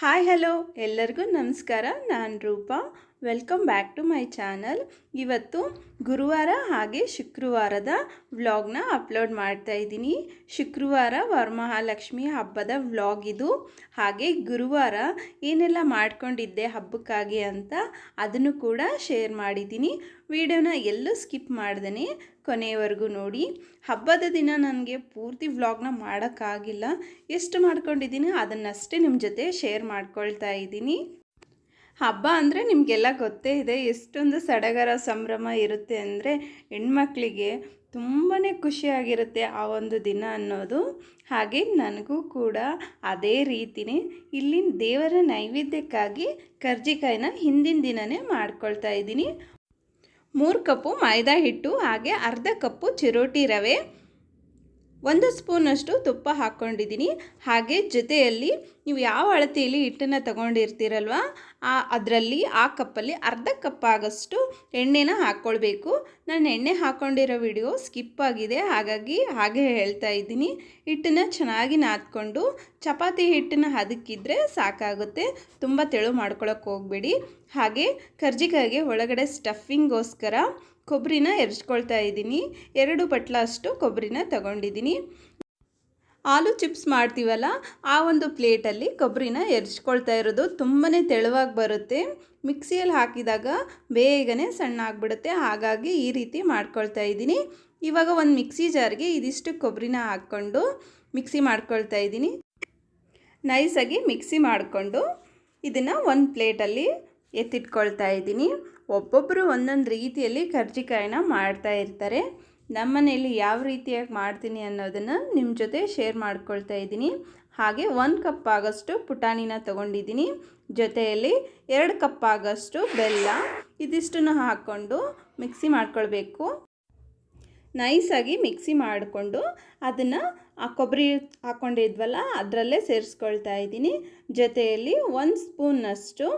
Hi hello ಎಲ್ಲರಿಗೂ ನಮಸ್ಕಾರ ನಾನು Roopa. Welcome back to my channel. ಇವತ್ತು ಗುರುವಾರ ಹಾಗೆ ಶುಕ್ರವಾರದ ವ್ಲಾಗ್ನ ಅಪ್ಲೋಡ್ ಮಾಡ್ತಾ ಇದ್ದೀನಿ. ಶುಕ್ರವಾರ ವರಮಹಾಲಕ್ಷ್ಮಿ ಹಬ್ಬದ ವ್ಲಾಗ್ ಇದು. ಹಾಗೆ ಗುರುವಾರ ಏನೆಲ್ಲ ಮಾಡ್ಕೊಂಡಿದ್ದೆ ಹಬ್ಬಕ್ಕಾಗಿ ಅಂತ ಅದನ್ನು ಕೂಡ ಶೇರ್ ಮಾಡಿದ್ದೀನಿ. ವಿಡಿಯೋನ ಎಲ್ಲೂ ಸ್ಕಿಪ್ ಮಾಡ್ದೇ ಕೊನೆಯವರೆಗೂ ನೋಡಿ. ಹಬ್ಬದ ದಿನ ನನಗೆ ಪೂರ್ತಿ ವ್ಲಾಗ್ನ ಮಾಡೋಕ್ಕಾಗಿಲ್ಲ. ಎಷ್ಟು ಮಾಡ್ಕೊಂಡಿದ್ದೀನಿ ಅದನ್ನಷ್ಟೇ ನಿಮ್ಮ ಜೊತೆ ಶೇರ್ ಮಾಡ್ಕೊಳ್ತಾ ಇದ್ದೀನಿ. ಹಬ್ಬ ಅಂದರೆ ನಿಮಗೆಲ್ಲ ಗೊತ್ತೇ ಇದೆ, ಎಷ್ಟೊಂದು ಸಡಗರ ಸಂಭ್ರಮ ಇರುತ್ತೆ ಅಂದರೆ ಹೆಣ್ಮಕ್ಳಿಗೆ ತುಂಬಾ ಖುಷಿಯಾಗಿರುತ್ತೆ ಆ ಒಂದು ದಿನ ಅನ್ನೋದು. ಹಾಗೆ ನನಗೂ ಕೂಡ ಅದೇ ರೀತಿನೇ ಇಲ್ಲಿ ದೇವರ ನೈವೇದ್ಯಕ್ಕಾಗಿ ಕರ್ಜಿಕಾಯಿನ ಹಿಂದಿನ ದಿನವೇ ಮಾಡ್ಕೊಳ್ತಾ ಇದ್ದೀನಿ. ಮೂರು ಕಪ್ಪು ಮೈದಾ ಹಿಟ್ಟು ಹಾಗೆ ಅರ್ಧ ಕಪ್ಪು ಚಿರೋಟಿ ರವೆ, ಒಂದು ಸ್ಪೂನಷ್ಟು ತುಪ್ಪ ಹಾಕ್ಕೊಂಡಿದ್ದೀನಿ ಹಾಗೆ ಜೊತೆಯಲ್ಲಿ ನೀವು ಯಾವ ಅಳತೆಯಲ್ಲಿ ಹಿಟ್ಟನ್ನು ತಗೊಂಡಿರ್ತೀರಲ್ವ? ಆ, ಅದರಲ್ಲಿ, ಆ ಕಪ್ಪಲ್ಲಿ ಅರ್ಧ ಕಪ್ ಆಗಷ್ಟು ಎಣ್ಣೆನ ಹಾಕ್ಕೊಳ್ಬೇಕು ನಾನು ಎಣ್ಣೆ ಹಾಕ್ಕೊಂಡಿರೋ ವಿಡಿಯೋ ಸ್ಕಿಪ್ ಆಗಿದೆ, ಹಾಗಾಗಿ ಹಾಗೆ ಹೇಳ್ತಾ ಇದ್ದೀನಿ. ಹಿಟ್ಟನ್ನು ಚೆನ್ನಾಗಿ ನಾದ್ಕೊಂಡು, ಚಪಾತಿ ಹಿಟ್ಟನ್ನು ಹದಕ್ಕಿದ್ರೆ ಸಾಕಾಗುತ್ತೆ. ತುಂಬ ತೆಳು ಮಾಡ್ಕೊಳಕ್ಕೆ ಹೋಗಬೇಡಿ. ಹಾಗೆ ಕರ್ಜಿಕಾಯಿಗೆ ಒಳಗಡೆ ಸ್ಟಫಿಂಗೋಸ್ಕರ ಕೊಬ್ಬರಿನ ಎರಚ್ಕೊಳ್ತಾ ಇದ್ದೀನಿ. ಎರಡು ಬಟ್ಲ ಅಷ್ಟು ಕೊಬ್ಬರಿನ ತಗೊಂಡಿದ್ದೀನಿ. ಆಲೂ ಚಿಪ್ಸ್ ಮಾಡ್ತೀವಲ್ಲ, ಆ ಒಂದು ಪ್ಲೇಟಲ್ಲಿ ಕೊಬ್ಬರಿನ ಎರ್ಚ್ಕೊಳ್ತಾ ಇರೋದು. ತುಂಬಾ ತೆಳುವಾಗಿ ಬರುತ್ತೆ. ಮಿಕ್ಸಿಯಲ್ಲಿ ಹಾಕಿದಾಗ ಬೇಗನೆ ಸಣ್ಣ ಆಗಿಬಿಡುತ್ತೆ ಹಾಗಾಗಿ ಈ ರೀತಿ ಮಾಡ್ಕೊಳ್ತಾ ಇದ್ದೀನಿ. ಇವಾಗ ಒಂದು ಮಿಕ್ಸಿ ಜಾರ್ಗೆ ಇದಿಷ್ಟು ಕೊಬ್ಬರಿನ ಹಾಕ್ಕೊಂಡು ಮಿಕ್ಸಿ ಮಾಡ್ಕೊಳ್ತಾ ಇದ್ದೀನಿ. ನೈಸಾಗಿ ಮಿಕ್ಸಿ ಮಾಡಿಕೊಂಡು ಇದನ್ನು ಒಂದು ಪ್ಲೇಟಲ್ಲಿ ಎತ್ತಿಟ್ಕೊಳ್ತಾ ಇದ್ದೀನಿ. ಒಬ್ಬೊಬ್ಬರು ಒಂದೊಂದು ರೀತಿಯಲ್ಲಿ ಕರ್ಜಿಕಾಯಿನ ಮಾಡ್ತಾ ಇರ್ತಾರೆ. ನಮ್ಮ ಮನೆಯಲ್ಲಿ ಯಾವ ರೀತಿಯಾಗಿ ಮಾಡ್ತೀನಿ ಅನ್ನೋದನ್ನು ನಿಮ್ಮ ಜೊತೆ ಶೇರ್ ಮಾಡ್ಕೊಳ್ತಾ ಇದ್ದೀನಿ. ಹಾಗೆ ಒಂದು ಕಪ್ ಆಗೋಷ್ಟು ಪುಟಾಣಿನ ತೊಗೊಂಡಿದ್ದೀನಿ. ಜೊತೆಯಲ್ಲಿ ಎರಡು ಕಪ್ ಆಗೋಷ್ಟು ಬೆಲ್ಲ. ಇದಿಷ್ಟನ್ನು ಹಾಕ್ಕೊಂಡು ಮಿಕ್ಸಿ ಮಾಡ್ಕೊಳ್ಬೇಕು. ನೈಸಾಗಿ ಮಿಕ್ಸಿ ಮಾಡಿಕೊಂಡು ಅದನ್ನು ಆ ಕೊಬ್ಬರಿ ಹಾಕ್ಕೊಂಡಿದ್ವಲ್ಲ ಅದರಲ್ಲೇ ಸೇರಿಸ್ಕೊಳ್ತಾ ಇದ್ದೀನಿ. ಜೊತೆಯಲ್ಲಿ ಒಂದು ಸ್ಪೂನ್ನಷ್ಟು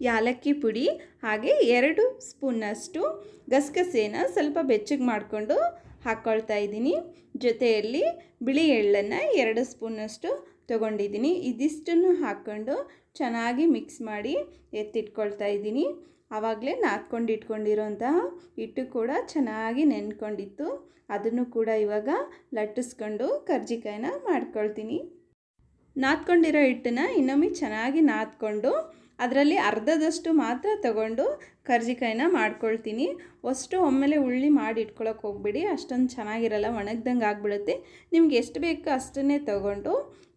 ಯಾಲಕ್ಕಿ ಪುಡಿ, ಹಾಗೆ ಎರಡು ಸ್ಪೂನ್ನಷ್ಟು ಗಸಗಸೆನ ಸ್ವಲ್ಪ ಬೆಚ್ಚಗೆ ಮಾಡಿಕೊಂಡು ಹಾಕ್ಕೊಳ್ತಾ ಇದ್ದೀನಿ. ಜೊತೆಯಲ್ಲಿ ಬಿಳಿ ಎಳ್ಳನ್ನು ಎರಡು ಸ್ಪೂನಷ್ಟು ತೊಗೊಂಡಿದ್ದೀನಿ. ಇದಿಷ್ಟನ್ನು ಹಾಕ್ಕೊಂಡು ಚೆನ್ನಾಗಿ ಮಿಕ್ಸ್ ಮಾಡಿ ಎತ್ತಿಟ್ಕೊಳ್ತಾ ಇದ್ದೀನಿ. ಆವಾಗಲೇ ನಾದ್ಕೊಂಡು ಇಟ್ಕೊಂಡಿರೋಂತಹ ಹಿಟ್ಟು ಕೂಡ ಚೆನ್ನಾಗಿ ನೆನ್ಕೊಂಡಿತ್ತು. ಅದನ್ನು ಕೂಡ ಇವಾಗ ಲಟ್ಟಿಸ್ಕೊಂಡು ಕರ್ಜಿಕಾಯಿನ ಮಾಡ್ಕೊಳ್ತೀನಿ. ನಾದ್ಕೊಂಡಿರೋ ಹಿಟ್ಟನ್ನು ಇನ್ನೊಮ್ಮೆ ಚೆನ್ನಾಗಿ ನಾದ್ಕೊಂಡು ಅದರಲ್ಲಿ ಅರ್ಧದಷ್ಟು ಮಾತ್ರ ತಗೊಂಡು ಕರ್ಜಿಕಾಯಿನ ಮಾಡ್ಕೊಳ್ತೀನಿ. ಅಷ್ಟು ಒಮ್ಮೆಲೆ ಉಳ್ಳಿ ಮಾಡಿ ಇಟ್ಕೊಳಕ್ಕೆ ಹೋಗ್ಬಿಡಿ. ಅಷ್ಟೊಂದು ಚೆನ್ನಾಗಿರಲ್ಲ, ಒಣಗ್ದಂಗೆ ಆಗಿಬಿಡುತ್ತೆ. ನಿಮ್ಗೆ ಎಷ್ಟು ಬೇಕೋ ಅಷ್ಟನ್ನೇ ತಗೊಂಡು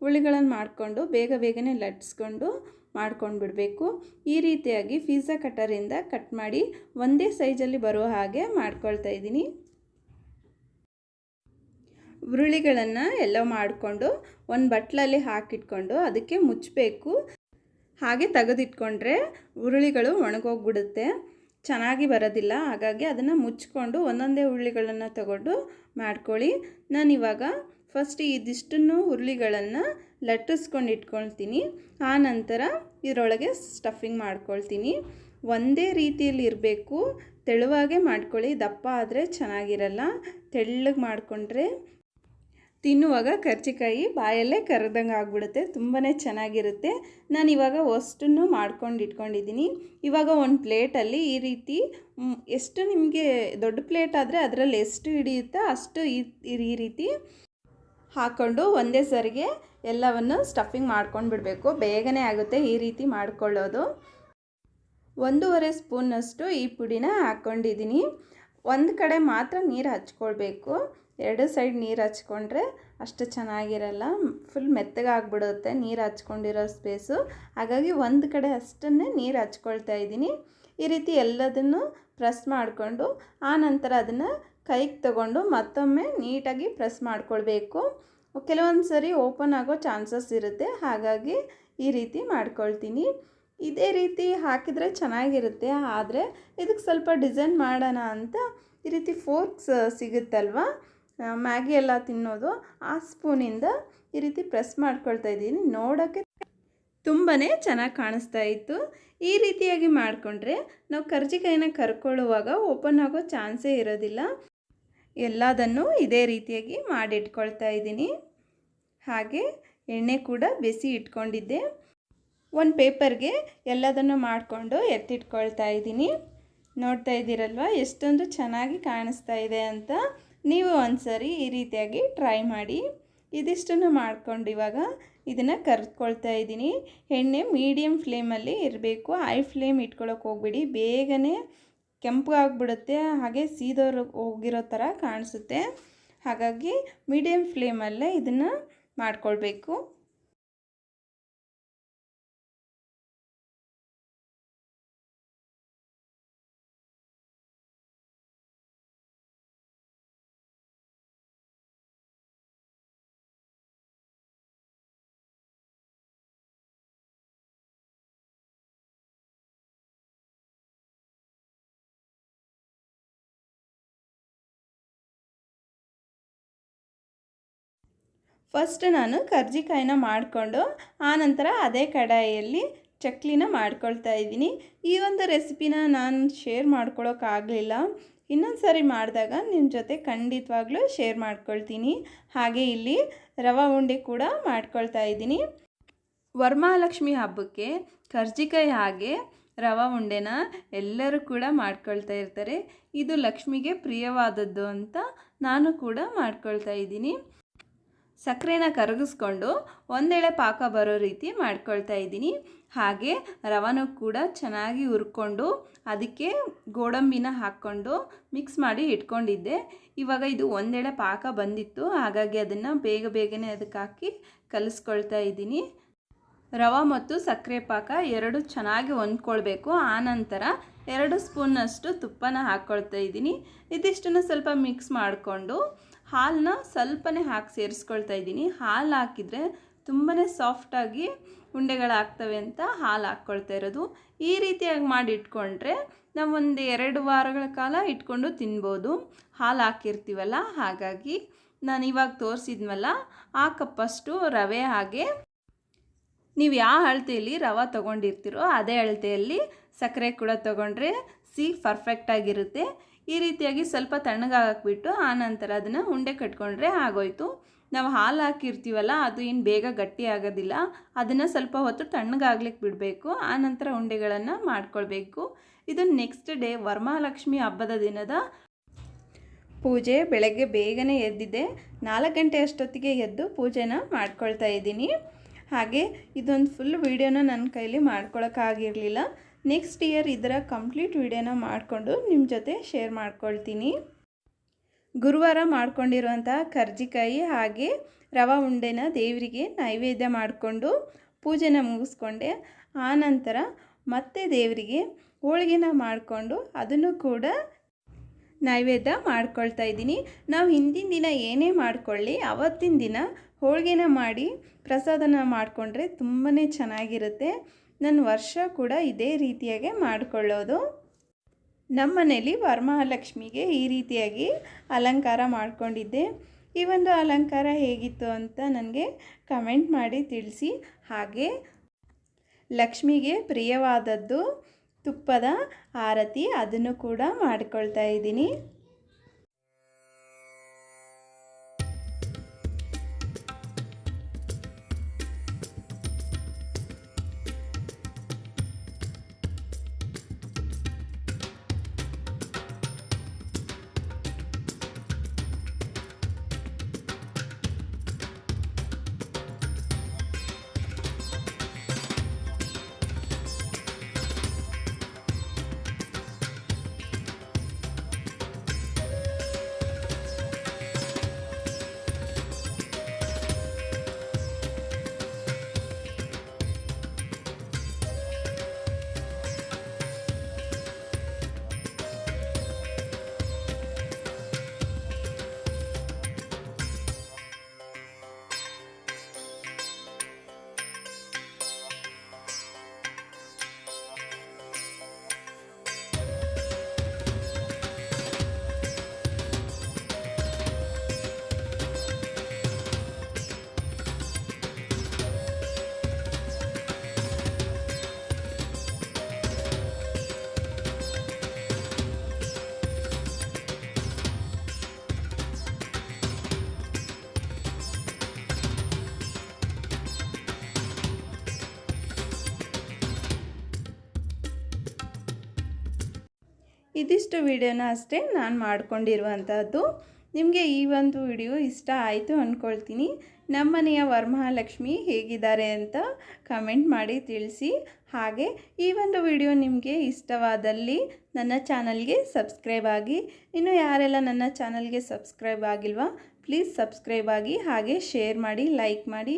ಉಳ್ಳಿಗಳನ್ನು ಮಾಡಿಕೊಂಡು ಬೇಗ ಬೇಗನೆ ಲಟ್ಸ್ಕೊಂಡು ಮಾಡ್ಕೊಂಡು ಬಿಡಬೇಕು ಈ ರೀತಿಯಾಗಿ ಪಿಜ್ಜಾ ಕಟರಿಂದ ಕಟ್ ಮಾಡಿ ಒಂದೇ ಸೈಜಲ್ಲಿ ಬರುವ ಹಾಗೆ ಮಾಡ್ಕೊಳ್ತಾ ಇದ್ದೀನಿ. ಉರುಳಿಗಳನ್ನು ಎಲ್ಲ ಮಾಡಿಕೊಂಡು ಒಂದು ಬಟ್ಲಲ್ಲಿ ಹಾಕಿಟ್ಕೊಂಡು ಅದಕ್ಕೆ ಮುಚ್ಚಬೇಕು ಹಾಗೆ ತೆಗೆದಿಟ್ಕೊಂಡ್ರೆ ಹುರುಳಿಗಳು ಒಣಗೋಗ್ಬಿಡುತ್ತೆ. ಚೆನ್ನಾಗಿ ಬರೋದಿಲ್ಲ, ಹಾಗಾಗಿ ಅದನ್ನು ಮುಚ್ಕೊಂಡು ಒಂದೊಂದೇ ಹುರುಳಿಗಳನ್ನು ತಗೊಂಡು ಮಾಡ್ಕೊಳ್ಳಿ. ನಾನಿವಾಗ ಫಸ್ಟ್ ಇದಿಷ್ಟನ್ನು ಹುರುಳಿಗಳನ್ನು ಲಟ್ಟಿಸ್ಕೊಂಡು ಇಟ್ಕೊಳ್ತೀನಿ. ಆ ನಂತರ ಇದರೊಳಗೆ ಸ್ಟಫಿಂಗ್ ಮಾಡ್ಕೊಳ್ತೀನಿ. ಒಂದೇ ರೀತಿಯಲ್ಲಿ ಇರಬೇಕು. ತೆಳುವಾಗೆ ಮಾಡ್ಕೊಳ್ಳಿ. ದಪ್ಪ ಆದರೆ ಚೆನ್ನಾಗಿರಲ್ಲ. ತೆಳ್ಳಗೆ ಮಾಡಿಕೊಂಡ್ರೆ ತಿನ್ನುವಾಗ ಕರ್ಜಿಕಾಯಿ ಬಾಯಲ್ಲೇ ಕರೆದಂಗೆ ಆಗಿಬಿಡುತ್ತೆ ತುಂಬಾ ಚೆನ್ನಾಗಿರುತ್ತೆ. ನಾನು ಇವಾಗ ಅಷ್ಟನ್ನು ಮಾಡ್ಕೊಂಡು ಇಟ್ಕೊಂಡಿದ್ದೀನಿ. ಇವಾಗ ಒಂದು ಪ್ಲೇಟಲ್ಲಿ ಈ ರೀತಿ ಎಷ್ಟು ನಿಮಗೆ ದೊಡ್ಡ ಪ್ಲೇಟ್ ಆದರೆ ಅದರಲ್ಲಿ ಎಷ್ಟು ಹಿಡಿಯುತ್ತೋ ಅಷ್ಟು ಈ ರೀತಿ ಹಾಕ್ಕೊಂಡು ಒಂದೇ ಸರಿಗೆ ಎಲ್ಲವನ್ನು ಸ್ಟಫಿಂಗ್ ಮಾಡ್ಕೊಂಡು ಬಿಡಬೇಕು ಬೇಗನೆ ಆಗುತ್ತೆ ಈ ರೀತಿ ಮಾಡ್ಕೊಳ್ಳೋದು. ಒಂದೂವರೆ ಸ್ಪೂನಷ್ಟು ಈ ಪುಡಿನ ಹಾಕ್ಕೊಂಡಿದ್ದೀನಿ. ಒಂದು ಕಡೆ ಮಾತ್ರ ನೀರು ಹಚ್ಕೊಳ್ಬೇಕು. ಎರಡು ಸೈಡ್ ನೀರು ಹಚ್ಕೊಂಡ್ರೆ ಅಷ್ಟು ಚೆನ್ನಾಗಿರಲ್ಲ. ಫುಲ್ ಮೆತ್ತಗಾಗ್ಬಿಡುತ್ತೆ ನೀರು ಹಚ್ಕೊಂಡಿರೋ ಸ್ಪೇಸು ಹಾಗಾಗಿ ಒಂದು ಕಡೆ ಅಷ್ಟನ್ನೇ ನೀರು ಹಚ್ಕೊಳ್ತಾ ಇದ್ದೀನಿ. ಈ ರೀತಿ ಎಲ್ಲದನ್ನು ಪ್ರೆಸ್ ಮಾಡಿಕೊಂಡು, ಆ ನಂತರ ಅದನ್ನು ಕೈಗೆ ತಗೊಂಡು ಮತ್ತೊಮ್ಮೆ ನೀಟಾಗಿ ಪ್ರೆಸ್ ಮಾಡ್ಕೊಳ್ಬೇಕು. ಕೆಲವೊಂದು ಸರಿ ಓಪನ್ ಆಗೋ ಚಾನ್ಸಸ್ ಇರುತ್ತೆ. ಹಾಗಾಗಿ ಈ ರೀತಿ ಮಾಡ್ಕೊಳ್ತೀನಿ. ಇದೇ ರೀತಿ ಹಾಕಿದರೆ ಚೆನ್ನಾಗಿರುತ್ತೆ. ಆದರೆ ಇದಕ್ಕೆ ಸ್ವಲ್ಪ ಡಿಸೈನ್ ಮಾಡೋಣ ಅಂತ ಈ ರೀತಿ ಫೋರ್ಕ್ಸ್ ಸಿಗುತ್ತಲ್ವ? ಮ್ಯಾಗಿ ಎಲ್ಲ ತಿನ್ನೋದು. ಆ ಸ್ಪೂನಿಂದ ಈ ರೀತಿ ಪ್ರೆಸ್ ಮಾಡ್ಕೊಳ್ತಾ ಇದ್ದೀನಿ. ನೋಡೋಕ್ಕೆ ತುಂಬಾ ಚೆನ್ನಾಗಿ ಕಾಣಿಸ್ತಾ ಇತ್ತು. ಈ ರೀತಿಯಾಗಿ ಮಾಡಿಕೊಂಡ್ರೆ ನಾವು ಕರ್ಜಿಕಾಯಿನ ಕರ್ಕೊಳ್ಳುವಾಗ ಓಪನ್ ಆಗೋ ಚಾನ್ಸೇ ಇರೋದಿಲ್ಲ. ಎಲ್ಲದನ್ನು ಇದೇ ರೀತಿಯಾಗಿ ಮಾಡಿಟ್ಕೊಳ್ತಾ ಇದ್ದೀನಿ. ಹಾಗೆ ಎಣ್ಣೆ ಕೂಡ ಬೆಸಿ ಇಟ್ಕೊಂಡಿದ್ದೆ. ಒಂದು ಪೇಪರ್ಗೆ ಎಲ್ಲದನ್ನು ಮಾಡಿಕೊಂಡು ಎತ್ತಿಟ್ಕೊಳ್ತಾ ಇದ್ದೀನಿ. ನೋಡ್ತಾ ಇದ್ದೀರಲ್ವ? ಎಷ್ಟೊಂದು ಚೆನ್ನಾಗಿ ಕಾಣಿಸ್ತಾ ಇದೆ ಅಂತ. ನೀವು ಒಂದ್ಸರಿ ಈ ರೀತಿಯಾಗಿ ಟ್ರೈ ಮಾಡಿ ಇದಿಷ್ಟನ್ನು ಮಾಡ್ಕೊಂಡು ಇವಾಗ ಇದನ್ನು ಕರ್ಕೊಳ್ತಾ ಇದ್ದೀನಿ. ಎಣ್ಣೆ ಮೀಡಿಯಮ್ ಫ್ಲೇಮಲ್ಲಿ ಇರಬೇಕು. ಹೈ ಫ್ಲೇಮ್ ಇಟ್ಕೊಳ್ಳೋಕೆ ಹೋಗ್ಬಿಡಿ. ಬೇಗನೆ ಕೆಂಪಗಾಗ್ಬಿಡುತ್ತೆ ಹಾಗೆ ಸೀದೋರು ಹೋಗಿರೋ ಥರ ಕಾಣಿಸುತ್ತೆ. ಹಾಗಾಗಿ ಮೀಡಿಯಮ್ ಫ್ಲೇಮಲ್ಲೇ ಇದನ್ನು ಮಾಡ್ಕೊಳ್ಬೇಕು. ಫಸ್ಟ್ ನಾನು ಕರ್ಜಿಕಾಯಿನ ಮಾಡಿಕೊಂಡು ಆನಂತರ ಅದೇ ಕಡಾಯಿಯಲ್ಲಿ ಚಕ್ಲಿನ ಮಾಡ್ಕೊಳ್ತಾ ಇದ್ದೀನಿ. ಈ ಒಂದು ರೆಸಿಪಿನ ನಾನು ಶೇರ್ ಮಾಡ್ಕೊಳ್ಳೋಕ್ಕಾಗಲಿಲ್ಲ ಇನ್ನೊಂದು ಸಾರಿ ಮಾಡಿದಾಗ ನಿಮ್ಮ ಜೊತೆ ಖಂಡಿತವಾಗ್ಲೂ ಶೇರ್ ಮಾಡ್ಕೊಳ್ತೀನಿ. ಹಾಗೆ ಇಲ್ಲಿ ರವೆ ಉಂಡೆ ಕೂಡ ಮಾಡ್ಕೊಳ್ತಾ ಇದ್ದೀನಿ. ವರಮಹಾಲಕ್ಷ್ಮಿ ಹಬ್ಬಕ್ಕೆ ಕರ್ಜಿಕಾಯಿ ಹಾಗೆ ರವೆ ಉಂಡೆನ ಎಲ್ಲರೂ ಕೂಡ ಮಾಡ್ಕೊಳ್ತಾ ಇರ್ತಾರೆ. ಇದು ಲಕ್ಷ್ಮಿಗೆ ಪ್ರಿಯವಾದದ್ದು ಅಂತ ನಾನು ಕೂಡ ಮಾಡ್ಕೊಳ್ತಾ ಇದ್ದೀನಿ. ಸಕ್ಕರೆನ ಕರಗಿಸ್ಕೊಂಡು ಒಂದೆಳೆ ಪಾಕ ಬರೋ ರೀತಿ ಮಾಡ್ಕೊಳ್ತಾ ಇದ್ದೀನಿ. ಹಾಗೆ ರವನೂ ಕೂಡ ಚೆನ್ನಾಗಿ ಹುರ್ಕೊಂಡು ಅದಕ್ಕೆ ಗೋಡಂಬಿನ ಹಾಕ್ಕೊಂಡು ಮಿಕ್ಸ್ ಮಾಡಿ ಇಟ್ಕೊಂಡಿದ್ದೆ. ಇವಾಗ ಇದು ಒಂದೆಳೆ ಪಾಕ ಬಂದಿತ್ತು. ಹಾಗಾಗಿ ಅದನ್ನು ಬೇಗ ಬೇಗನೆ ಅದಕ್ಕೆ ಹಾಕಿ ಕಲಿಸ್ಕೊಳ್ತಾ ಇದ್ದೀನಿ. ರವೆ ಮತ್ತು ಸಕ್ಕರೆ ಪಾಕ ಎರಡು ಚೆನ್ನಾಗಿ ಹೊಂದ್ಕೊಳ್ಬೇಕು. ಆನಂತರ ಎರಡು ಸ್ಪೂನಷ್ಟು ತುಪ್ಪನ ಹಾಕ್ಕೊಳ್ತಾ ಇದ್ದೀನಿ. ಇದಿಷ್ಟನ್ನು ಸ್ವಲ್ಪ ಮಿಕ್ಸ್ ಮಾಡಿಕೊಂಡು ಹಾಲನ್ನ ಸ್ವಲ್ಪನೇ ಹಾಕಿ ಸೇರಿಸ್ಕೊಳ್ತಾ ಇದ್ದೀನಿ. ಹಾಲು ಹಾಕಿದರೆ ತುಂಬಾ ಸಾಫ್ಟಾಗಿ ಉಂಡೆಗಳಾಗ್ತವೆ ಅಂತ ಹಾಲು ಹಾಕ್ಕೊಳ್ತಾ ಇರೋದು. ಈ ರೀತಿಯಾಗಿ ಮಾಡಿ ಇಟ್ಕೊಂಡ್ರೆ ನಾವು ಒಂದು ಎರಡು ವಾರಗಳ ಕಾಲ ಇಟ್ಕೊಂಡು ತಿನ್ಬೋದು. ಹಾಲು ಹಾಕಿರ್ತೀವಲ್ಲ, ಹಾಗಾಗಿ ನಾನು ಇವಾಗ ತೋರಿಸಿದ್ನಲ್ಲ, ಆ ಕಪ್ಪಷ್ಟು ರವೆ ಹಾಗೆ ನೀವು ಯಾವ ಅಳತೆಯಲ್ಲಿ ರವೆ ತೊಗೊಂಡಿರ್ತೀರೋ ಅದೇ ಅಳತೆಯಲ್ಲಿ ಸಕ್ಕರೆ ಕೂಡ ತೊಗೊಂಡ್ರೆ ಸಿಹಿ ಪರ್ಫೆಕ್ಟಾಗಿರುತ್ತೆ ಈ ರೀತಿಯಾಗಿ ಸ್ವಲ್ಪ ತಣ್ಣಗಾಕ್ಬಿಟ್ಟು ಆನಂತರ ಅದನ್ನು ಉಂಡೆ ಕಟ್ಕೊಂಡ್ರೆ ಆಗೋಯ್ತು. ನಾವು ಹಾಲು ಹಾಕಿರ್ತೀವಲ್ಲ, ಅದು ಏನು ಬೇಗ ಗಟ್ಟಿ ಆಗೋದಿಲ್ಲ, ಅದನ್ನು ಸ್ವಲ್ಪ ಹೊತ್ತು ತಣ್ಣಗಾಗ್ಲಿಕ್ಕೆ ಬಿಡಬೇಕು ಆನಂತರ ಉಂಡೆಗಳನ್ನು ಮಾಡ್ಕೊಳ್ಬೇಕು. ಇದು ನೆಕ್ಸ್ಟ್ ಡೇ ವರಮಹಾಲಕ್ಷ್ಮಿ ಹಬ್ಬದ ದಿನದ ಪೂಜೆ. ಬೆಳಗ್ಗೆ ಬೇಗನೆ ಎದ್ದಿದೆ. ನಾಲ್ಕು ಗಂಟೆ ಅಷ್ಟೊತ್ತಿಗೆ ಎದ್ದು ಪೂಜೆನ ಮಾಡ್ಕೊಳ್ತಾ ಇದ್ದೀನಿ. ಹಾಗೆ ಇದೊಂದು ಫುಲ್ ವೀಡಿಯೋನ ನನ್ನ ಕೈಲಿ ಮಾಡ್ಕೊಳಕ್ಕಾಗಿರಲಿಲ್ಲ ನೆಕ್ಸ್ಟ್ ಇಯರ್ ಇದರ ಕಂಪ್ಲೀಟ್ ವಿಡಿಯೋನ ಮಾಡಿಕೊಂಡು ನಿಮ್ಮ ಜೊತೆ ಶೇರ್ ಮಾಡ್ಕೊಳ್ತೀನಿ. ಗುರುವಾರ ಮಾಡ್ಕೊಂಡಿರುವಂಥ ಕರ್ಜಿಕಾಯಿ ಹಾಗೆ ರವೆ ಉಂಡೆನ ದೇವರಿಗೆ ನೈವೇದ್ಯ ಮಾಡಿಕೊಂಡು ಪೂಜೆನ ಮುಗಿಸ್ಕೊಂಡೆ. ಆನಂತರ ಮತ್ತೆ ದೇವರಿಗೆ ಹೋಳಿಗೆನ ಮಾಡಿಕೊಂಡು ಅದನ್ನು ಕೂಡ ನೈವೇದ್ಯ ಮಾಡ್ಕೊಳ್ತಾ ಇದ್ದೀನಿ. ನಾವು ಹಿಂದಿನ ದಿನ ಏನೇ ಮಾಡ್ಕೊಳ್ಳಿ, ಅವತ್ತಿನ ದಿನ ಹೋಳಿಗೆನ ಮಾಡಿ ಪ್ರಸಾದನ ಮಾಡಿಕೊಂಡ್ರೆ ತುಂಬಾ ಚೆನ್ನಾಗಿರುತ್ತೆ. ನನ್ನ ವರ್ಷ ಕೂಡ ಇದೇ ರೀತಿಯಾಗಿ ಮಾಡಿಕೊಳ್ಳೋದು. ನಮ್ಮ ಮನೇಲಿ ವರಮಹಾಲಕ್ಷ್ಮಿಗೆ ಈ ರೀತಿಯಾಗಿ ಅಲಂಕಾರ ಮಾಡಿಕೊಂಡಿದ್ದೆ. ಈ ಒಂದು ಅಲಂಕಾರ ಹೇಗಿತ್ತು ಅಂತ ನನಗೆ ಕಮೆಂಟ್ ಮಾಡಿ ತಿಳಿಸಿ. ಹಾಗೆ ಲಕ್ಷ್ಮಿಗೆ ಪ್ರಿಯವಾದದ್ದು ತುಪ್ಪದ ಆರತಿ ಅದನ್ನು ಕೂಡ ಮಾಡ್ಕೊಳ್ತಾ ಇದ್ದೀನಿ. ಇದಿಷ್ಟು ವಿಡಿಯೋನ ಅಷ್ಟೇ ನಾನು ಮಾಡ್ಕೊಂಡಿರುವಂಥದ್ದು ನಿಮಗೆ ಈ ಒಂದು ವಿಡಿಯೋ ಇಷ್ಟ ಆಯಿತು ಅಂದ್ಕೊಳ್ತೀನಿ ನಮ್ಮನೆಯ ವರಮಹಾಲಕ್ಷ್ಮಿ ಹೇಗಿದ್ದಾರೆ ಅಂತ ಕಮೆಂಟ್ ಮಾಡಿ ತಿಳಿಸಿ. ಹಾಗೆ ಈ ಒಂದು ವಿಡಿಯೋ ನಿಮಗೆ ಇಷ್ಟವಾದಲ್ಲಿ ನನ್ನ ಚಾನಲ್ಗೆ ಸಬ್ಸ್ಕ್ರೈಬ್ ಆಗಿ, ಇನ್ನು ಯಾರೆಲ್ಲ ನನ್ನ ಚಾನಲ್ಗೆ ಸಬ್ಸ್ಕ್ರೈಬ್ ಆಗಿಲ್ವಾ, ಪ್ಲೀಸ್ ಸಬ್ಸ್ಕ್ರೈಬ್ ಆಗಿ ಹಾಗೆ ಶೇರ್ ಮಾಡಿ, ಲೈಕ್ ಮಾಡಿ.